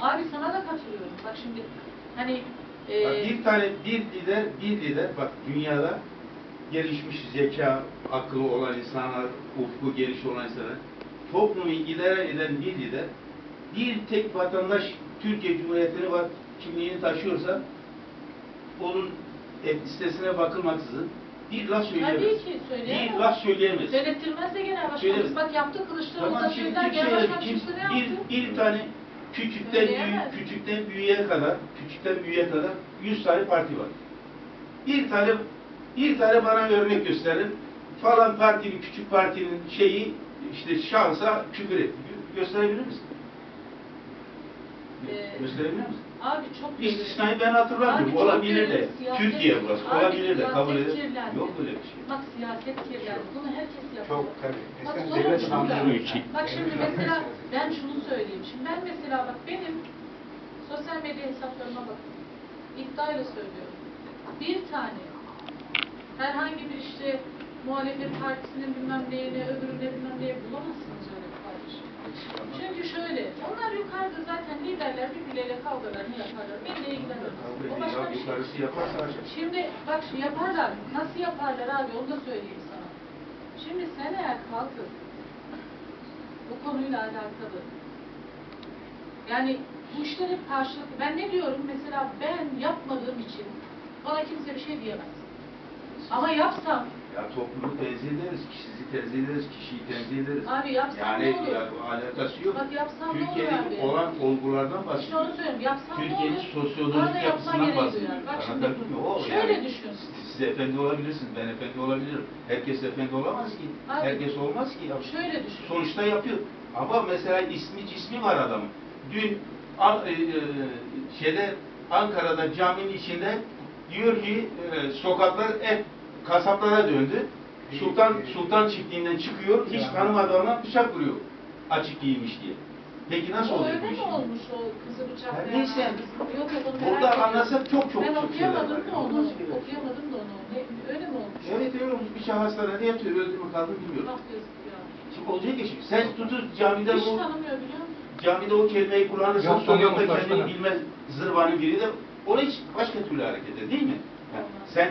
Abi sana da katılıyorum. Bak şimdi hani e, Bak, bir tane bir lider, bir lider bak dünyada gelişmiş zeka, akıllı olan insanlar, ufku geniş olan insanlar, toplumu idare eden bir lider, bir tek vatandaş Türkiye Cumhuriyeti'ni var, kimliğini taşıyorsa, onun etnisitesine bakılmaksızın bir laf söyleyemez. tabii ki söyleyemez. Bir laf söyleyemez. Söylettirmez de genel başkanımız. Bak yaptı Kılıçdaroğlu'na Tamam şimdi söyler. kim Genel söyledi? başkan yaptı? bir, bir tane küçükten, büyük, Söyleyemez. küçükten büyüğe kadar, küçükten büyüğe kadar 100 tane parti var. Bir tane bir tane bana örnek gösterin. Falan partinin, küçük partinin şeyi işte şansa küfür et. Gö- Gösterebilir misin? Ee, Gösterebilir misin? Abi çok istisnayı ben hatırlamıyorum. Olabilir de. Türkiye burası. Abi olabilir de. Kabul kirlendi. Yok böyle bir şey. Bak siyaset kirlendi. Bunu herkes yapıyor. Çok tabii. Bak. Bak şimdi mesela ben şunu söyleyeyim. Şimdi ben mesela bak benim sosyal medya hesaplarıma bakın. İddiayla söylüyorum. Bir tane herhangi bir işte muhalefet partisinin bilmem neyine, öbürüne bilmem neye bulamazsınız öyle bir kardeşim. Çünkü şöyle, onlar yukarıda zaten liderler birbirleriyle kavgalarını yaparlar. Beni de ilgilenmez. O başka bir şey. Şimdi bak şimdi yaparlar. Nasıl yaparlar abi onu da söyleyeyim sana. Şimdi sen eğer kalkıp bu konuyla alakalı yani bu işler hep karşılıklı. Ben ne diyorum mesela ben yapmadığım için bana kimse bir şey diyemez. Ama yapsam Ya toplumu tenzih ederiz, kişiyi tenzih ederiz, kişiyi tenzih ederiz. abi yapsam Yani ne olur? ya, bu alakası yok. Bak yapsam ne olur Türkiye'deki abi? olan olgulardan İşte bahsediyoruz. onu söylüyorum. Yapsam ne Türkiye'nin olur? sosyolojik Bana yapma yapısından bahsediyoruz. duyar. Bak şimdi? O şöyle yani. düşün. Siz efendi olabilirsiniz, ben efendi olabilirim. Herkes efendi olamaz ki. Abi, Herkes olmaz ki. Ya. Şöyle düşün. Sonuçta yapıyor. Ama mesela ismi cismi var adamın. Dün An- e, e, şeyde Ankara'da caminin içinde diyor ki e, sokaklar hep kasaplara döndü. Sultan Sultan çiftliğinden çıkıyor, hiç tanımadığı adama bıçak vuruyor. Açık giymiş diye. Peki nasıl O oluyor öyle bu mi iş? olmuş o kızı bıçaklayan? Ya neyse. Yok yok onu merak Burada anlasak çok çok Ben çok şeyler var. okuyamadım da onu. Okuyamadım da onu. Ne- Öyle mi olmuş? Evet öyle olmuş. Bıçak hastanede yatıyor. Öldü mü kaldı mı bilmiyorum. Şimdi olacak ya şimdi. Sen tutup camiden Hiç o tanımıyor biliyor musun? Camide o kelimeyi kullanırsan Yok, sokakta kendini bilmez zırvanın biri de ona hiç başka türlü hareket eder değil mi? Olmaz. Sen